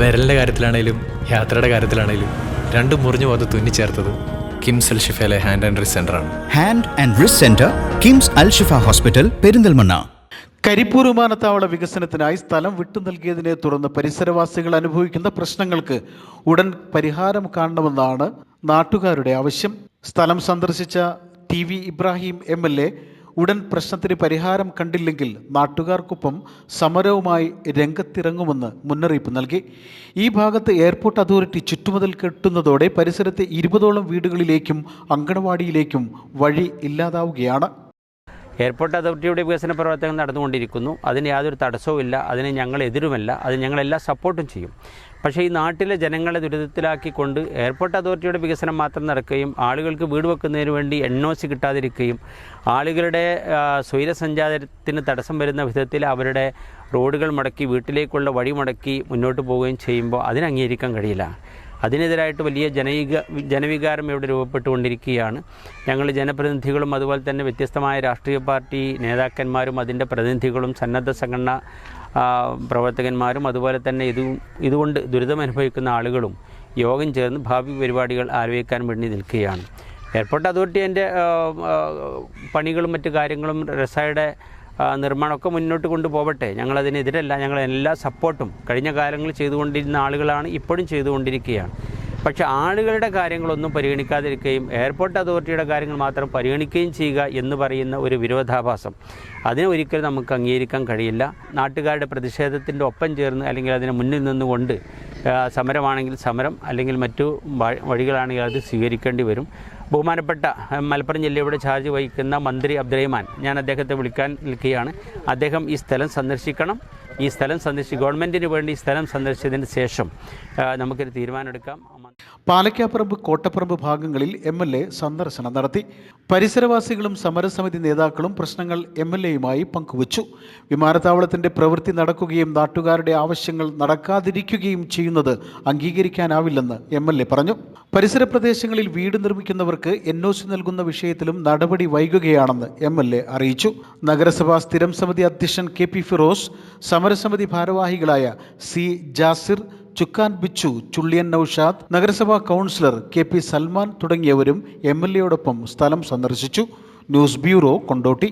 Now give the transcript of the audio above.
വിരലിന്റെ കാര്യത്തിലാണേലും യാത്രയുടെ കാര്യത്തിലാണേലും രണ്ടും മുറിഞ്ഞു പോകാതെ തുന്നിച്ചേർത്തത് കിംസ് അൽ ഷിഫയിലെ ഹാൻഡ് ആൻഡ് റിസ് ആണ്. Hand and wrist centre KIMS Al Shifa hospital Perinthalmanna. Karipur വിമാനത്താവള വികസനത്തിനായി സ്ഥലം വിട്ടു നൽകിയതിനെ തുടർന്ന് പരിസരവാസികൾ അനുഭവിക്കുന്ന പ്രശ്നങ്ങൾക്ക് ഉടൻ പരിഹാരം കാണണമെന്നാണ് നാട്ടുകാരുടെ ആവശ്യം. സ്ഥലം സന്ദർശിച്ച T V Ibrahim M L A ഉടൻ പ്രശ്നത്തിന് പരിഹാരം കണ്ടില്ലെങ്കിൽ നാട്ടുകാർക്കൊപ്പം സമരവുമായി രംഗത്തിറങ്ങുമെന്ന് മുന്നറിയിപ്പ് നൽകി. ഈ ഭാഗത്ത് എയർപോർട്ട് അതോറിറ്റി ചുറ്റുമതിൽ കെട്ടുന്നതോടെ പരിസരത്തെ ഇരുപതോളം വീടുകളിലേക്കും അങ്കണവാടിയിലേക്കും വഴി ഇല്ലാതാവുകയാണ്. എയർപോർട്ട് അതോറിറ്റിയുടെ വികസന പ്രവർത്തനങ്ങൾ നടന്നുകൊണ്ടിരിക്കുന്നു. അതിന് യാതൊരു തടസ്സവുമില്ല അതിന് ഞങ്ങൾ എതിരുമല്ല. അത് ഞങ്ങളെല്ലാ സപ്പോർട്ടും ചെയ്യും. പക്ഷേ ഈ നാട്ടിലെ ജനങ്ങളെ ദുരിതത്തിലാക്കിക്കൊണ്ട് എയർപോർട്ട് അതോറിറ്റിയുടെ വികസനം മാത്രം നടക്കുകയും ആളുകൾക്ക് വീട് വെക്കുന്നതിന് വേണ്ടി എൻ ഒ സി കിട്ടാതിരിക്കുകയും ആളുകളുടെ സ്വൈരസഞ്ചാരത്തിന് തടസ്സം വരുന്ന വിധത്തിൽ അവരുടെ റോഡുകൾ മുടക്കി വീട്ടിലേക്കുള്ള വഴി മുടക്കി മുന്നോട്ട് പോവുകയും ചെയ്യുമ്പോൾ അതിന് അംഗീകരിക്കാൻ കഴിയില്ല. അതിനെതിരായിട്ട് വലിയ ജനവിക ജനവികാരം ഇവിടെ രൂപപ്പെട്ടുകൊണ്ടിരിക്കുകയാണ്. ഞങ്ങൾ ജനപ്രതിനിധികളും അതുപോലെ തന്നെ വ്യത്യസ്തമായ രാഷ്ട്രീയ പാർട്ടി നേതാക്കന്മാരും അതിന്റെ പ്രതിനിധികളും സന്നദ്ധ സംഘടന പ്രവർത്തകന്മാരും അതുപോലെ തന്നെ ഇത് ഇതുകൊണ്ട് ദുരിതമനുഭവിക്കുന്ന ആളുകളും യോഗം ചേർന്ന് ഭാവി പരിപാടികൾ ആലോചിക്കാൻ വേണ്ടി നിൽക്കുകയാണ്. എയർപോർട്ട് അതോറിറ്റി അതിന്റെ പണികളും മറ്റു കാര്യങ്ങളും റെസയുടെ നിർമ്മാണമൊക്കെ മുന്നോട്ട് കൊണ്ടുപോകട്ടെ. ഞങ്ങളതിനെതിരല്ല ഞങ്ങൾ എല്ലാ സപ്പോർട്ടും കഴിഞ്ഞ കാലങ്ങളിൽ ചെയ്തുകൊണ്ടിരുന്ന ആളുകളാണ് ഇപ്പോഴും ചെയ്തുകൊണ്ടിരിക്കുകയാണ്. പക്ഷേ ആളുകളുടെ കാര്യങ്ങളൊന്നും പരിഗണിക്കാതിരിക്കുകയും എയർപോർട്ട് അതോറിറ്റിയുടെ കാര്യങ്ങൾ മാത്രം പരിഗണിക്കുകയും ചെയ്യുക എന്ന് പറയുന്ന ഒരു വിരോധാഭാസം. അതിനെ ഒരിക്കലും നമുക്ക് അംഗീകരിക്കാൻ കഴിയില്ല. നാട്ടുകാരുടെ പ്രതിഷേധത്തിന്റെ ഒപ്പം ചേർന്ന് അല്ലെങ്കിൽ അതിനെ മുന്നിൽ നിന്നുകൊണ്ട് സമരമാണെങ്കിൽ സമരം അല്ലെങ്കിൽ മറ്റു വഴികളാണെങ്കിൽ അത് സ്വീകരിക്കേണ്ടി വരും. ബഹുമാനപ്പെട്ട മലപ്പുറം ജില്ലയുടെ ചാർജ് വഹിക്കുന്ന മന്ത്രി അബ്ദുറഹിമാൻ. ഞാൻ അദ്ദേഹത്തെ വിളിക്കാൻ നിൽക്കുകയാണ്. അദ്ദേഹം ഈ സ്ഥലം സന്ദർശിക്കണം. ഈ സ്ഥലം സന്ദർശിച്ച് ഗവൺമെന്റിന് വേണ്ടി സ്ഥലം സന്ദർശിച്ചതിന് ശേഷം നമുക്കൊരു തീരുമാനമെടുക്കാം. പാലക്കാപ്പറമ്പ് കോട്ടപ്പറമ്പ് ഭാഗങ്ങളിൽ എം എൽ എ സന്ദർശനം നടത്തി. പരിസരവാസികളും സമരസമിതി നേതാക്കളും പ്രശ്നങ്ങൾ എം എൽ എയുമായി പങ്കുവച്ചു. വിമാനത്താവളത്തിന്റെ പ്രവൃത്തി നടക്കുകയും നാട്ടുകാരുടെ ആവശ്യങ്ങൾ നടക്കാതിരിക്കുകയും ചെയ്യുന്നത് അംഗീകരിക്കാനാവില്ലെന്ന് എം എൽ എ പറഞ്ഞു. പരിസര പ്രദേശങ്ങളിൽ വീട് നിർമ്മിക്കുന്നവർക്ക് എൻ ഒ സി നൽകുന്ന വിഷയത്തിലും നടപടി വൈകുകയാണെന്ന് എം എൽ എ അറിയിച്ചു. നഗരസഭാ സ്ഥിരം സമിതി അധ്യക്ഷൻ കെ പി ഫിറോസ് സമരസമിതി ഭാരവാഹികളായ സി ജാസിർ ചുക്കാൻ ബിച്ചു ചുള്ളിയൻ നൌഷാദ് നഗരസഭാ കൗൺസിലർ കെ പി സൽമാൻ തുടങ്ങിയവരും എം എൽ എയോടൊപ്പം സ്ഥലം സന്ദർശിച്ചു. News bureau Kondotty.